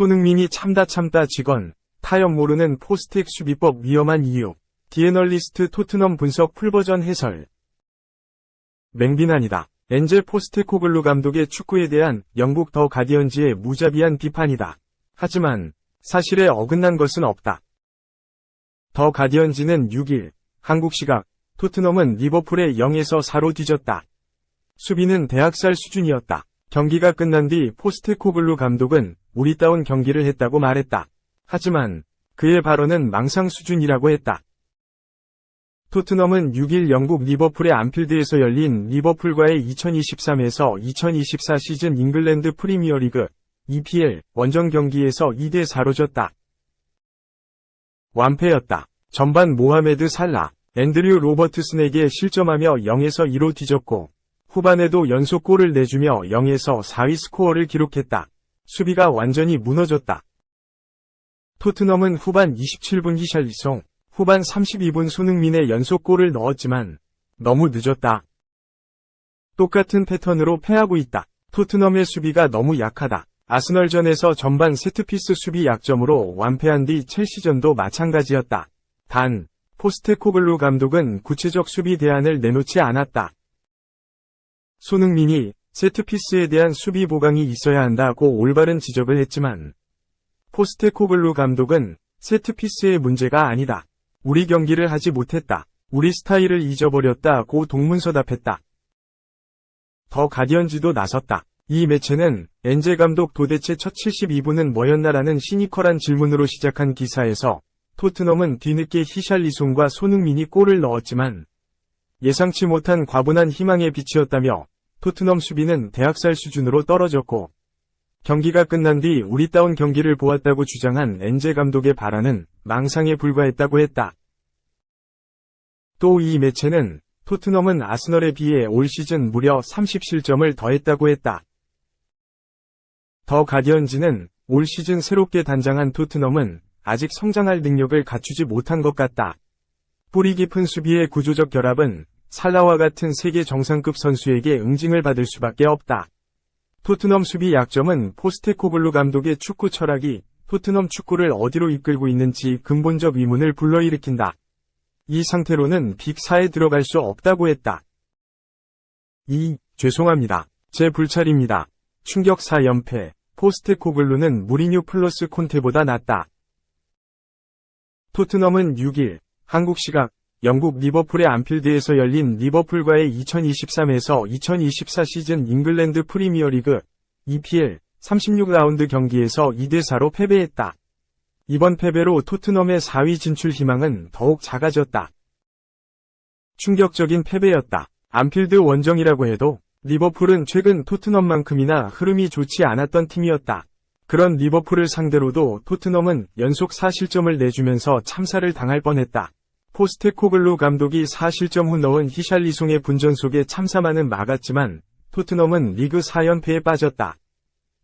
손흥민이 참다 참다 직원, 타협 모르는 포스텍 수비법 위험한 이유, 디애널리스트 토트넘 분석 풀버전 해설. 맹비난이다. 엔젤 포스테코글루 감독의 축구에 대한 영국 더 가디언지의 무자비한 비판이다. 하지만 사실에 어긋난 것은 없다. 더 가디언지는 6일 한국 시각 토트넘은 리버풀에 0에서 4로 뒤졌다. 수비는 대학살 수준이었다. 경기가 끝난 뒤 포스테코글루 감독은 우리다운 경기를 했다고 말했다. 하지만 그의 발언은 망상 수준이라고 했다. 토트넘은 6일 영국 리버풀의 안필드에서 열린 리버풀과의 2023에서 2024 시즌 잉글랜드 프리미어리그 EPL 원정 경기에서 2대4로 졌다. 완패였다. 전반 모하메드 살라, 앤드류 로버트슨에게 실점하며 0에서 2로 뒤졌고 후반에도 연속 골을 내주며 0에서 4위 스코어를 기록했다. 수비가 완전히 무너졌다. 토트넘은 후반 27분 히샬리송, 후반 32분 손흥민의 연속골을 넣었지만 너무 늦었다. 똑같은 패턴으로 패하고 있다. 토트넘의 수비가 너무 약하다. 아스널전에서 전반 세트피스 수비 약점으로 완패한 뒤 첼시전도 마찬가지였다. 단, 포스테코글루 감독은 구체적 수비 대안을 내놓지 않았다. 손흥민이 세트피스에 대한 수비 보강이 있어야 한다고 올바른 지적을 했지만 포스테코글루 감독은 세트피스의 문제가 아니다. 우리 경기를 하지 못했다. 우리 스타일을 잊어버렸다고 동문서답했다. 더 가디언지도 나섰다. 이 매체는 엔제 감독 도대체 첫 72분은 뭐였나라는 시니컬한 질문으로 시작한 기사에서 토트넘은 뒤늦게 히샬리송과 손흥민이 골을 넣었지만 예상치 못한 과분한 희망의 빛이었다며 토트넘 수비는 대학살 수준으로 떨어졌고 경기가 끝난 뒤 우리다운 경기를 보았다고 주장한 엔제 감독의 발언은 망상에 불과했다고 했다. 또 이 매체는 토트넘은 아스널에 비해 올 시즌 무려 30실점을 더했다고 했다. 더 가디언지는 올 시즌 새롭게 단장한 토트넘은 아직 성장할 능력을 갖추지 못한 것 같다. 뿌리 깊은 수비의 구조적 결합은 살라와 같은 세계 정상급 선수에게 응징을 받을 수밖에 없다. 토트넘 수비 약점은 포스테코글루 감독의 축구 철학이 토트넘 축구를 어디로 이끌고 있는지 근본적 의문을 불러일으킨다. 이 상태로는 빅4에 들어갈 수 없다고 했다. 2. 죄송합니다. 제 불찰입니다. 충격 4연패. 포스테코글루는 무리뉴 플러스 콘테보다 낫다. 토트넘은 6일 한국 시각 영국 리버풀의 안필드에서 열린 리버풀과의 2023에서 2024 시즌 잉글랜드 프리미어리그 EPL 36라운드 경기에서 2대4로 패배했다. 이번 패배로 토트넘의 4위 진출 희망은 더욱 작아졌다. 충격적인 패배였다. 안필드 원정이라고 해도 리버풀은 최근 토트넘만큼이나 흐름이 좋지 않았던 팀이었다. 그런 리버풀을 상대로도 토트넘은 연속 4실점을 내주면서 참사를 당할 뻔했다. 포스테코글루 감독이 4실점 후 넣은 히샬리송의 분전 속에 참사만은 막았지만 토트넘은 리그 4연패에 빠졌다.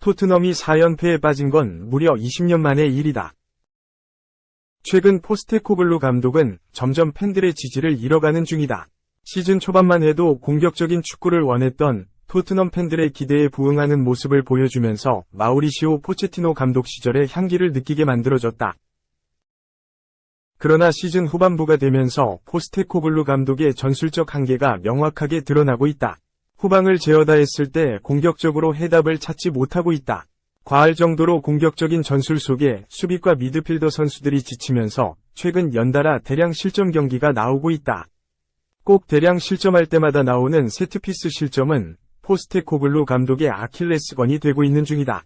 토트넘이 4연패에 빠진 건 무려 20년 만의 일이다. 최근 포스테코글루 감독은 점점 팬들의 지지를 잃어가는 중이다. 시즌 초반만 해도 공격적인 축구를 원했던 토트넘 팬들의 기대에 부응하는 모습을 보여주면서 마우리시오 포체티노 감독 시절의 향기를 느끼게 만들어졌다. 그러나 시즌 후반부가 되면서 포스테코글루 감독의 전술적 한계가 명확하게 드러나고 있다. 후방을 제어다 했을 때 공격적으로 해답을 찾지 못하고 있다. 과할 정도로 공격적인 전술 속에 수비과 미드필더 선수들이 지치면서 최근 연달아 대량 실점 경기가 나오고 있다. 꼭 대량 실점할 때마다 나오는 세트피스 실점은 포스테코글루 감독의 아킬레스건이 되고 있는 중이다.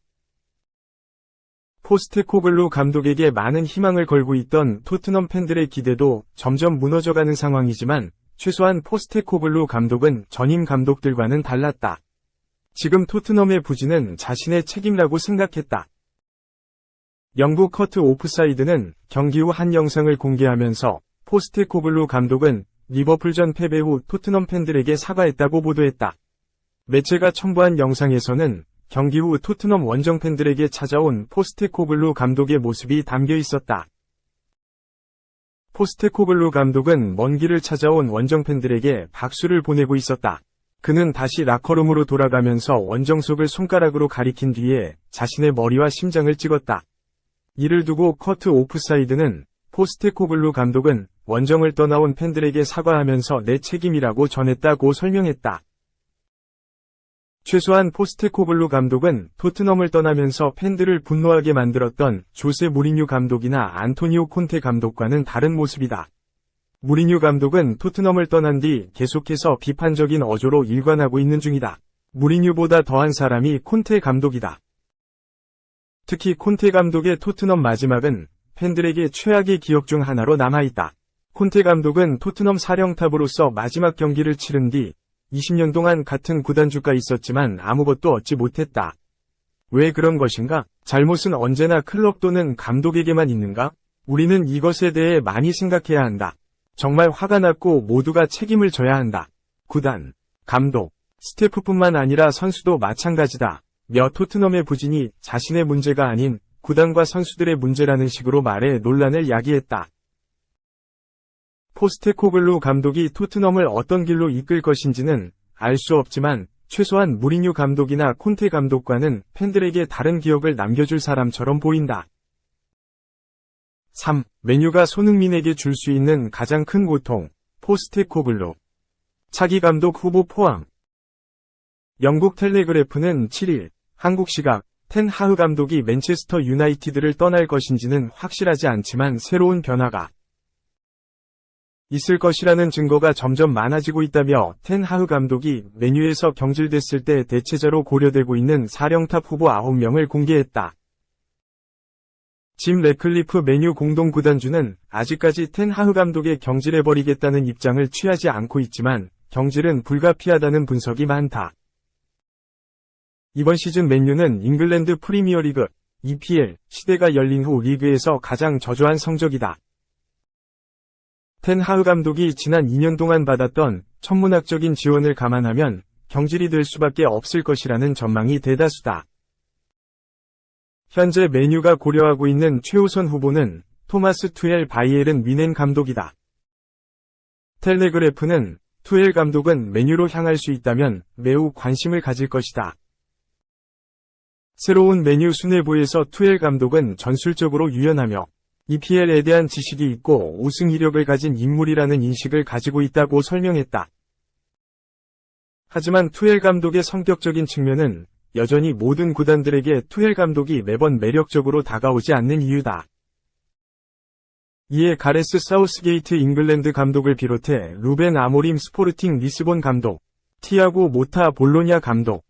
포스테코글루 감독에게 많은 희망을 걸고 있던 토트넘 팬들의 기대도 점점 무너져가는 상황이지만 최소한 포스테코글루 감독은 전임 감독들과는 달랐다. 지금 토트넘의 부진은 자신의 책임이라고 생각했다. 영국 커트 오프사이드는 경기 후 한 영상을 공개하면서 포스테코글루 감독은 리버풀전 패배 후 토트넘 팬들에게 사과했다고 보도했다. 매체가 첨부한 영상에서는 경기 후 토트넘 원정 팬들에게 찾아온 포스테코글루 감독의 모습이 담겨 있었다. 포스테코글루 감독은 먼 길을 찾아온 원정 팬들에게 박수를 보내고 있었다. 그는 다시 라커룸으로 돌아가면서 원정석을 손가락으로 가리킨 뒤에 자신의 머리와 심장을 찍었다. 이를 두고 커트 오프사이드는 포스테코글루 감독은 원정을 떠나온 팬들에게 사과하면서 내 책임이라고 전했다고 설명했다. 최소한 포스테코글루 감독은 토트넘을 떠나면서 팬들을 분노하게 만들었던 조세 무리뉴 감독이나 안토니오 콘테 감독과는 다른 모습이다. 무리뉴 감독은 토트넘을 떠난 뒤 계속해서 비판적인 어조로 일관하고 있는 중이다. 무리뉴보다 더한 사람이 콘테 감독이다. 특히 콘테 감독의 토트넘 마지막은 팬들에게 최악의 기억 중 하나로 남아있다. 콘테 감독은 토트넘 사령탑으로서 마지막 경기를 치른 뒤 20년 동안 같은 구단주가 있었지만 아무것도 얻지 못했다. 왜 그런 것인가? 잘못은 언제나 클럽 또는 감독에게만 있는가? 우리는 이것에 대해 많이 생각해야 한다. 정말 화가 났고 모두가 책임을 져야 한다. 구단, 감독, 스태프뿐만 아니라 선수도 마찬가지다. 며 토트넘의 부진이 자신의 문제가 아닌 구단과 선수들의 문제라는 식으로 말해 논란을 야기했다. 포스테코글루 감독이 토트넘을 어떤 길로 이끌 것인지는 알 수 없지만 최소한 무리뉴 감독이나 콘테 감독과는 팬들에게 다른 기억을 남겨줄 사람처럼 보인다. 3. 메뉴가 손흥민에게 줄 수 있는 가장 큰 고통, 포스테코글루. 차기 감독 후보 포함. 영국 텔레그래프는 7일, 한국 시각, 텐 하흐 감독이 맨체스터 유나이티드를 떠날 것인지는 확실하지 않지만 새로운 변화가 있을 것이라는 증거가 점점 많아지고 있다며 텐 하흐 감독이 메뉴에서 경질됐을 때 대체자로 고려되고 있는 사령탑 후보 9명을 공개했다. 짐 레클리프 메뉴 공동 구단주는 아직까지 텐 하흐 감독의 경질해버리겠다는 입장을 취하지 않고 있지만 경질은 불가피하다는 분석이 많다. 이번 시즌 맨유는 잉글랜드 프리미어리그 EPL 시대가 열린 후 리그에서 가장 저조한 성적이다. 텐 하흐 감독이 지난 2년 동안 받았던 천문학적인 지원을 감안하면 경질이 될 수밖에 없을 것이라는 전망이 대다수다. 현재 메뉴가 고려하고 있는 최우선 후보는 토마스 투엘 바이에른 미넨 감독이다. 텔레그래프는 투엘 감독은 메뉴로 향할 수 있다면 매우 관심을 가질 것이다. 새로운 메뉴 수뇌부에서 투엘 감독은 전술적으로 유연하며 EPL에 대한 지식이 있고 우승 이력을 가진 인물이라는 인식을 가지고 있다고 설명했다. 하지만 투엘 감독의 성격적인 측면은 여전히 모든 구단들에게 투엘 감독이 매번 매력적으로 다가오지 않는 이유다. 이에 가레스 사우스게이트 잉글랜드 감독을 비롯해 루벤 아모림 스포르팅 리스본 감독, 티아고 모타 볼로냐 감독,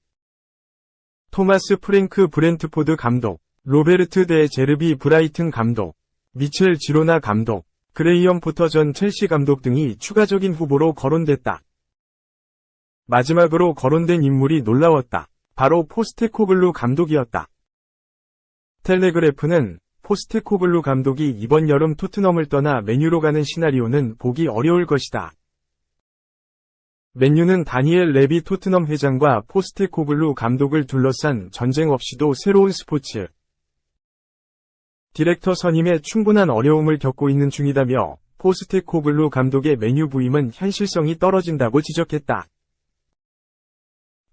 토마스 프랭크 브렌트포드 감독, 로베르트 데 제르비 브라이튼 감독, 미첼 지로나 감독, 그레이엄 포터 전 첼시 감독 등이 추가적인 후보로 거론됐다. 마지막으로 거론된 인물이 놀라웠다. 바로 포스테코글루 감독이었다. 텔레그래프는 포스테코글루 감독이 이번 여름 토트넘을 떠나 메뉴로 가는 시나리오는 보기 어려울 것이다. 맨유는 다니엘 레비 토트넘 회장과 포스테코글루 감독을 둘러싼 전쟁 없이도 새로운 스포츠 디렉터 선임에 충분한 어려움을 겪고 있는 중이다며 포스테코글루 감독의 메뉴 부임은 현실성이 떨어진다고 지적했다.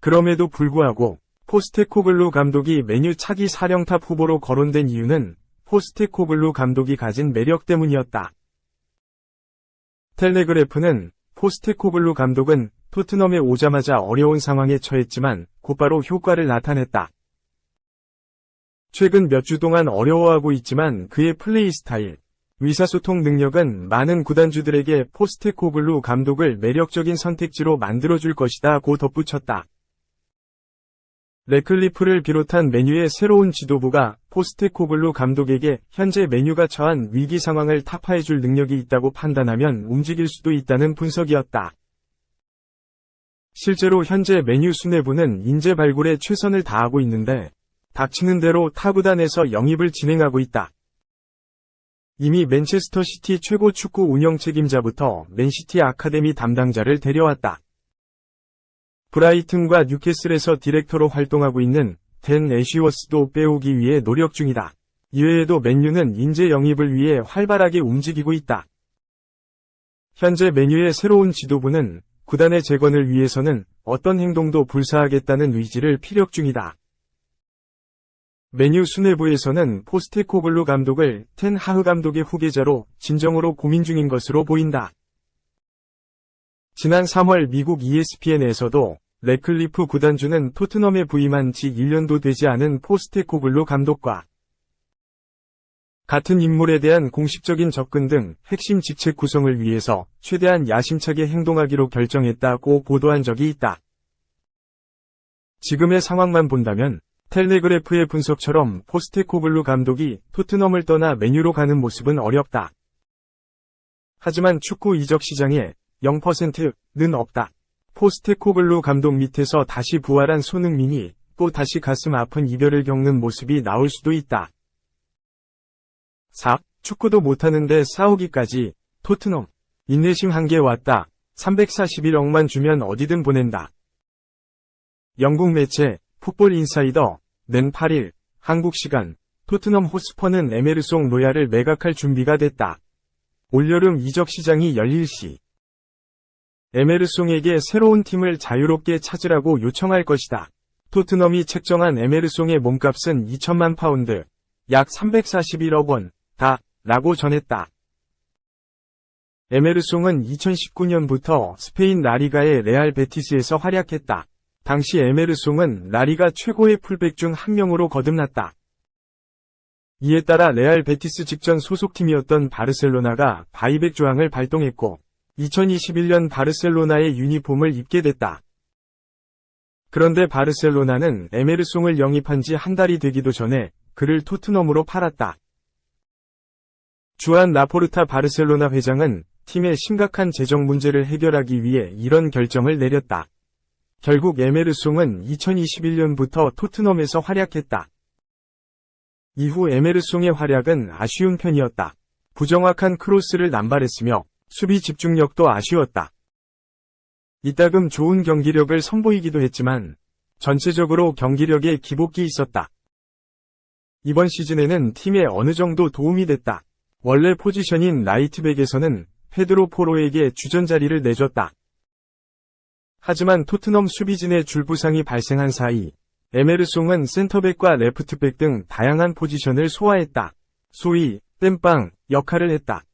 그럼에도 불구하고 포스테코글루 감독이 메뉴 차기 사령탑 후보로 거론된 이유는 포스테코글루 감독이 가진 매력 때문이었다. 텔레그래프는 포스테코글루 감독은 토트넘에 오자마자 어려운 상황에 처했지만 곧바로 효과를 나타냈다. 최근 몇 주 동안 어려워하고 있지만 그의 플레이 스타일, 의사소통 능력은 많은 구단주들에게 포스테코글루 감독을 매력적인 선택지로 만들어줄 것이다 고 덧붙였다. 레클리프를 비롯한 메뉴의 새로운 지도부가 포스테코글루 감독에게 현재 메뉴가 처한 위기 상황을 타파해줄 능력이 있다고 판단하면 움직일 수도 있다는 분석이었다. 실제로 현재 메뉴 수뇌부는 인재 발굴에 최선을 다하고 있는데 닥치는 대로 타구단에서 영입을 진행하고 있다. 이미 맨체스터 시티 최고 축구 운영 책임자부터 맨시티 아카데미 담당자를 데려왔다. 브라이튼과 뉴캐슬에서 디렉터로 활동하고 있는 댄 애쉬워스도 빼오기 위해 노력 중이다. 이외에도 맨유는 인재 영입을 위해 활발하게 움직이고 있다. 현재 메뉴의 새로운 지도부는 구단의 재건을 위해서는 어떤 행동도 불사하겠다는 의지를 피력 중이다. 메뉴 수뇌부에서는 포스테코글루 감독을 텐 하흐 감독의 후계자로 진정으로 고민 중인 것으로 보인다. 지난 3월 미국 ESPN에서도 레클리프 구단주는 토트넘에 부임한 지 1년도 되지 않은 포스테코글루 감독과 같은 인물에 대한 공식적인 접근 등 핵심 직책 구성을 위해서 최대한 야심차게 행동하기로 결정했다고 보도한 적이 있다. 지금의 상황만 본다면 텔레그래프의 분석처럼 포스테코글루 감독이 토트넘을 떠나 메뉴로 가는 모습은 어렵다. 하지만 축구 이적 시장에 0%는 없다. 포스테코글루 감독 밑에서 다시 부활한 손흥민이 또 다시 가슴 아픈 이별을 겪는 모습이 나올 수도 있다. 4. 축구도 못하는데 싸우기까지 토트넘 인내심 한계 왔다. 341억만 주면 어디든 보낸다. 영국 매체 풋볼 인사이더 낸 8일 한국 시간 토트넘 호스퍼는 에메르송 로얄을 매각할 준비가 됐다. 올여름 이적 시장이 열릴 시 에메르송에게 새로운 팀을 자유롭게 찾으라고 요청할 것이다. 토트넘이 책정한 에메르송의 몸값은 2천만 파운드, 약 341억 원, 다, 라고 전했다. 에메르송은 2019년부터 스페인 라리가의 레알 베티스에서 활약했다. 당시 에메르송은 라리가 최고의 풀백 중 한 명으로 거듭났다. 이에 따라 레알 베티스 직전 소속팀이었던 바르셀로나가 바이백 조항을 발동했고 2021년 바르셀로나의 유니폼을 입게 됐다. 그런데 바르셀로나는 에메르송을 영입한 지 한 달이 되기도 전에 그를 토트넘으로 팔았다. 주한 라포르타 바르셀로나 회장은 팀의 심각한 재정 문제를 해결하기 위해 이런 결정을 내렸다. 결국 에메르송은 2021년부터 토트넘에서 활약했다. 이후 에메르송의 활약은 아쉬운 편이었다. 부정확한 크로스를 남발했으며 수비 집중력도 아쉬웠다. 이따금 좋은 경기력을 선보이기도 했지만 전체적으로 경기력에 기복이 있었다. 이번 시즌에는 팀에 어느 정도 도움이 됐다. 원래 포지션인 라이트백에서는 페드로 포로에게 주전 자리를 내줬다. 하지만 토트넘 수비진의 줄부상이 발생한 사이 에메르송은 센터백과 레프트백 등 다양한 포지션을 소화했다. 소위 땜빵 역할을 했다.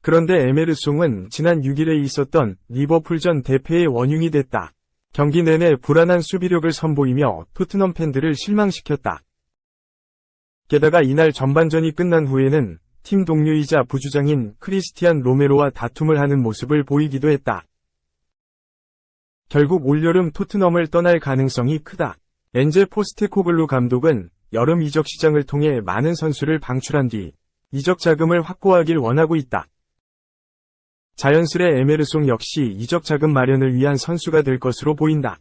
그런데 에메르송은 지난 6일에 있었던 리버풀전 대패의 원흉이 됐다. 경기 내내 불안한 수비력을 선보이며 토트넘 팬들을 실망시켰다. 게다가 이날 전반전이 끝난 후에는 팀 동료이자 부주장인 크리스티안 로메로와 다툼을 하는 모습을 보이기도 했다. 결국 올여름 토트넘을 떠날 가능성이 크다. 엔제 포스테코글루 감독은 여름 이적 시장을 통해 많은 선수를 방출한 뒤 이적 자금을 확보하길 원하고 있다. 자연스레 에메르송 역시 이적 자금 마련을 위한 선수가 될 것으로 보인다.